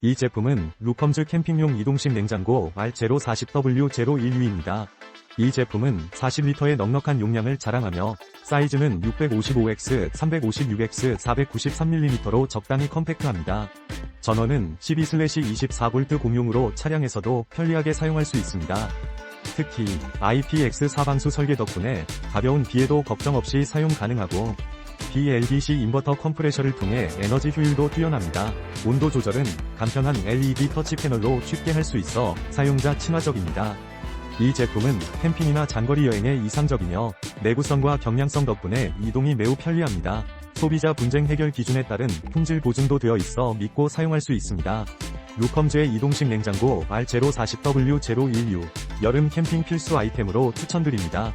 이 제품은 루컴즈 캠핑용 이동식 냉장고 R040W012입니다. 이 제품은 40리터의 넉넉한 용량을 자랑하며 사이즈는 655X, 356X, 493mm로 적당히 컴팩트합니다. 전원은 12/24V 공용으로 차량에서도 편리하게 사용할 수 있습니다. 특히 IPX4 방수 설계 덕분에 가벼운 비에도 걱정 없이 사용 가능하고 BLDC 인버터 컴프레셔를 통해 에너지 효율도 뛰어납니다. 온도 조절은 간편한 LED 터치 패널로 쉽게 할 수 있어 사용자 친화적입니다. 이 제품은 캠핑이나 장거리 여행에 이상적이며 내구성과 경량성 덕분에 이동이 매우 편리합니다. 소비자 분쟁 해결 기준에 따른 품질 보증도 되어 있어 믿고 사용할 수 있습니다. 루컴즈의 이동식 냉장고 R040W016 여름 캠핑 필수 아이템으로 추천드립니다.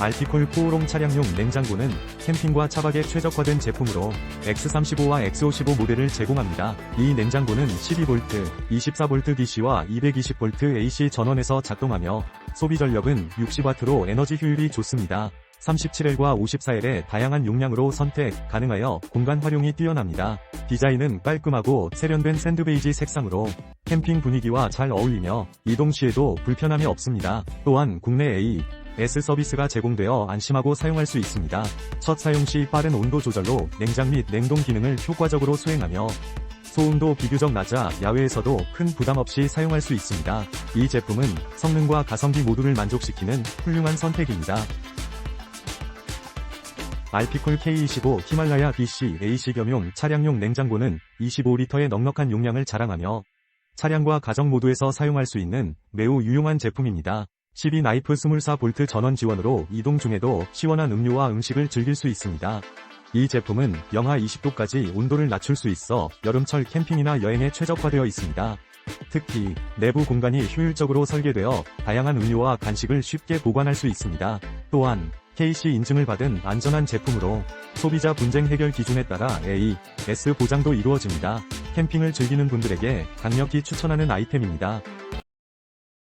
알티콜 포오롱 차량용 냉장고는 캠핑과 차박에 최적화된 제품으로 X35와 X55 모델을 제공합니다. 이 냉장고는 12V, 24V DC와 220V AC 전원에서 작동하며 소비 전력은 60W로 에너지 효율이 좋습니다. 37L과 54L의 다양한 용량으로 선택 가능하여 공간 활용이 뛰어납니다. 디자인은 깔끔하고 세련된 샌드베이지 색상으로 캠핑 분위기와 잘 어울리며 이동 시에도 불편함이 없습니다. 또한 국내 A, S 서비스가 제공되어 안심하고 사용할 수 있습니다. 첫 사용 시 빠른 온도 조절로 냉장 및 냉동 기능을 효과적으로 수행하며 소음도 비교적 낮아 야외에서도 큰 부담 없이 사용할 수 있습니다. 이 제품은 성능과 가성비 모두를 만족시키는 훌륭한 선택입니다. 알피콜 K25 히말라야 BC AC 겸용 차량용 냉장고는 25리터의 넉넉한 용량을 자랑하며 차량과 가정 모두에서 사용할 수 있는 매우 유용한 제품입니다. 12 나이프 24V 전원 지원으로 이동 중에도 시원한 음료와 음식을 즐길 수 있습니다. 이 제품은 영하 20도까지 온도를 낮출 수 있어 여름철 캠핑이나 여행에 최적화되어 있습니다. 특히 내부 공간이 효율적으로 설계되어 다양한 음료와 간식을 쉽게 보관할 수 있습니다. 또한 KC 인증을 받은 안전한 제품으로 소비자 분쟁 해결 기준에 따라 A, S 보장도 이루어집니다. 캠핑을 즐기는 분들에게 강력히 추천하는 아이템입니다.